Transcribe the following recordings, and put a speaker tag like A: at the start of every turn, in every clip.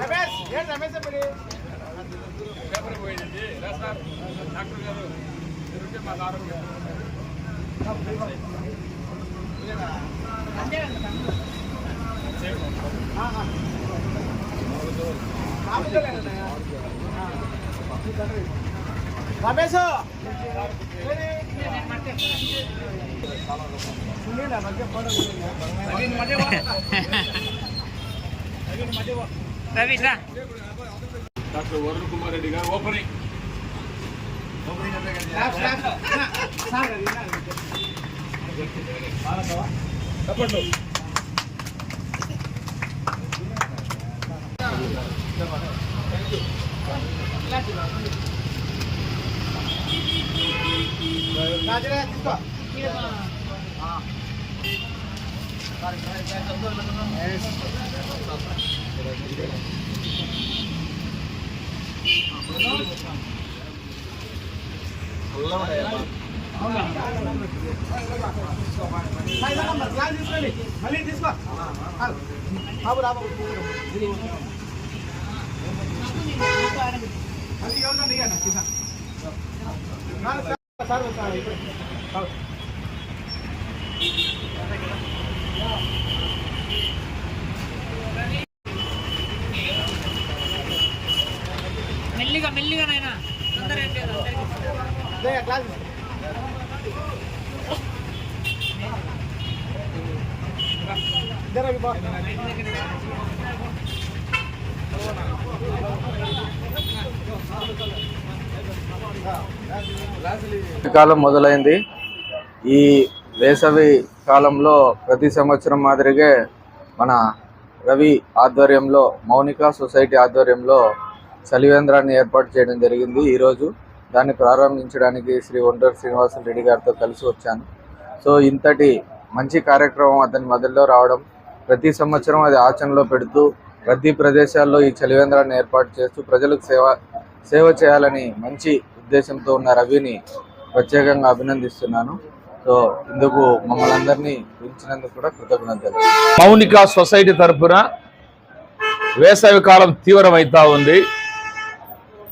A: రమేష్
B: ఏం రమేష్ చెప్పండి పేపర్ పోయింది
C: డాక్టర్ గారు తిరుగుతే మాకు ఆరోగ్యం అంతే వరుణ్ కుమార్ రెడ్డి గారు ఓపెనింగ్ చెప్పండి
A: తీసుకో మళ్ళీ తీసుకో బాబు రాబు మళ్ళీ ఎవరితో కిసాన్ సార్ సార్ ఇప్పుడు
B: మెల్లిగా మెల్లిగా నాయనా తొందర ఏం లేదు అందరికీ.
A: అదే క్లాస్ ఇద్దరు అవి బా
D: కాలం మొదలైంది. ఈ వేసవి కాలంలో ప్రతి సంవత్సరం మాదిరిగే మన రవి ఆధ్వర్యంలో మౌనిక సొసైటీ ఆధ్వర్యంలో చలివేంద్రాన్ని ఏర్పాటు చేయడం జరిగింది ఈరోజు. దాన్ని ప్రారంభించడానికి శ్రీ ఒంటరి శ్రీనివాస రెడ్డి గారితో కలిసి వచ్చాను. సో ఇంతటి మంచి కార్యక్రమం అతని మొదల్లో రావడం ప్రతి సంవత్సరం అది ఆచరణలో పెడుతూ ప్రతి ప్రదేశాల్లో ఈ చలివేంద్రాన్ని ఏర్పాటు చేస్తూ ప్రజలకు సేవ సేవ చేయాలని మంచి ఉద్దేశంతో ఉన్న రవిని ప్రత్యేకంగా అభినందిస్తున్నాను. సో ఇందుకు మమ్మల్ని అందరినీ పిలిచినందుకు కూడా కృతజ్ఞతలు.
C: మౌనిక సొసైటీ తరఫున వేసవి కాలం తీవ్రమవుతా ఉంది.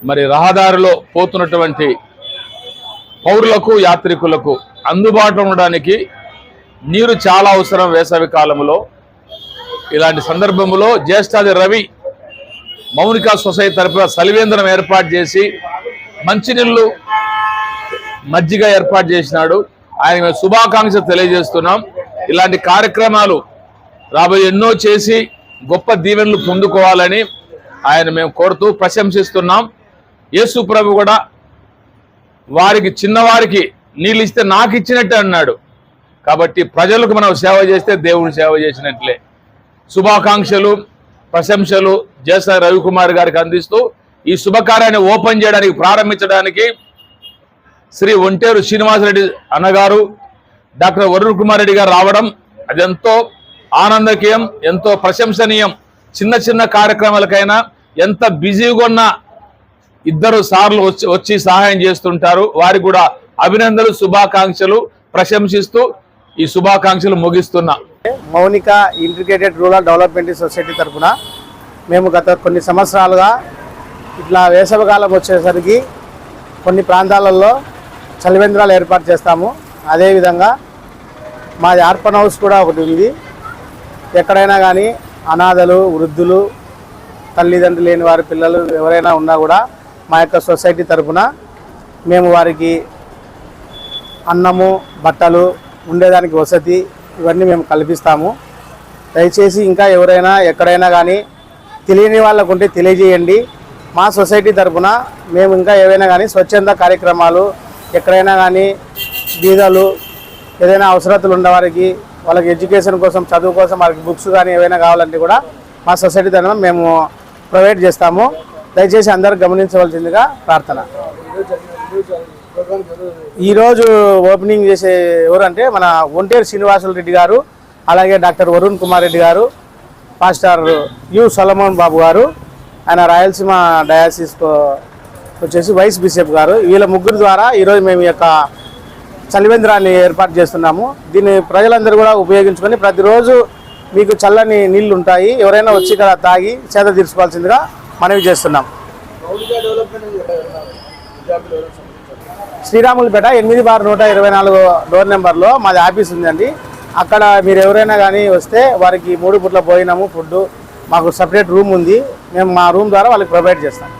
C: మరి రహదారిలో పోతున్నటువంటి పౌరులకు యాత్రికులకు అందుబాటులో ఉండడానికి నీరు చాలా అవసరం వేసవి కాలంలో. ఇలాంటి సందర్భంలో జ్యేష్ఠాది రవి మౌనిక సొసైటీ తరఫున సలివేంద్రం ఏర్పాటు చేసి మంచినీళ్ళు మజ్జిగ ఏర్పాటు చేసినాడు. ఆయన మేము తెలియజేస్తున్నాం. ఇలాంటి కార్యక్రమాలు రాబోయే ఎన్నో చేసి గొప్ప దీవెనలు పొందుకోవాలని ఆయన మేము కోరుతూ ప్రశంసిస్తున్నాం. యేసు ప్రభు కూడా వారికి చిన్నవారికి నీళ్ళు ఇస్తే నాకు ఇచ్చినట్టే అన్నాడు. కాబట్టి ప్రజలకు మనం సేవ చేస్తే దేవుడు సేవ చేసినట్లే. శుభాకాంక్షలు. ప్రశంసలు జేసా రవికుమార్ గారికి అందిస్తూ ఈ శుభకార్యాన్ని ఓపెన్ చేయడానికి ప్రారంభించడానికి శ్రీ ఒంటేరు శ్రీనివాసరెడ్డి అన్నగారు డాక్టర్ వరుణ్ కుమార్ రెడ్డి గారు రావడం అది ఎంతో ఆనందకీయం ఎంతో ప్రశంసనీయం. చిన్న చిన్న కార్యక్రమాలకైనా ఎంత బిజీగా ఉన్న ఇద్దరు సార్లు వచ్చి వచ్చి సహాయం చేస్తుంటారు. వారికి కూడా అభినందనలు శుభాకాంక్షలు ప్రశంసిస్తూ ఈ శుభాకాంక్షలు ముగిస్తున్నా.
A: Mounika integrated rural development society తరఫున మేము గత కొన్ని సంవత్సరాలుగా ఇట్లా వేసవికాలం వచ్చేసరికి కొన్ని ప్రాంతాలలో చలివేంద్రాలు ఏర్పాటు చేస్తాము. అదేవిధంగా మాది ఆర్పన్ హౌస్ కూడా ఒకటి ఉంది. ఎక్కడైనా కానీ అనాథలు వృద్ధులు తల్లిదండ్రులు లేని వారి పిల్లలు ఎవరైనా ఉన్నా కూడా మా యొక్క సొసైటీ తరఫున మేము వారికి అన్నము బట్టలు ఉండేదానికి వసతి ఇవన్నీ మేము కల్పిస్తాము. దయచేసి ఇంకా ఎవరైనా ఎక్కడైనా కానీ తెలియని వాళ్ళకు ఉంటే తెలియజేయండి. మా సొసైటీ తరఫున మేము ఇంకా ఏవైనా కానీ స్వచ్ఛంద కార్యక్రమాలు ఎక్కడైనా కానీ బీదలు ఏదైనా అవసరతలు ఉన్నవారికి వాళ్ళకి ఎడ్యుకేషన్ కోసం చదువు కోసం వాళ్ళకి బుక్స్ కానీ ఏవైనా కావాలంటే కూడా మా సొసైటీ తరఫున మేము ప్రొవైడ్ చేస్తాము. దయచేసి అందరూ గమనించవలసిందిగా ప్రార్థన. ఈరోజు ఓపెనింగ్ చేసే ఎవరంటే మన ఒంటేరు శ్రీనివాసులు రెడ్డి గారు అలాగే డాక్టర్ వరుణ్ కుమార్ రెడ్డి గారు పాస్టర్ యు సలమోన్ బాబు గారు ఆయన రాయలసీమ డయాసిస్ వచ్చేసి వైస్ బిషప్ గారు. వీళ్ళ ముగ్గురు ద్వారా ఈరోజు మేము యొక్క చలివేంద్రాన్ని ఏర్పాటు చేస్తున్నాము. దీన్ని ప్రజలందరూ కూడా ఉపయోగించుకొని ప్రతిరోజు మీకు చల్లని నీళ్ళు ఉంటాయి. ఎవరైనా వచ్చి ఇక్కడ తాగి చేత తీర్చుకోవాల్సిందిగా మనవి చేస్తున్నాం. శ్రీరాములపేట ఎనిమిది బార్ నూట ఇరవై నాలుగు డోర్ నెంబర్లో మాది ఆఫీస్ ఉందండి. అక్కడ మీరు ఎవరైనా కానీ వస్తే వారికి మూడు పుట్ల భోజనము ఫుడ్ మాకు సపరేట్ రూమ్ ఉంది. మేము మా రూమ్ ద్వారా వాళ్ళకి ప్రొవైడ్ చేస్తాం.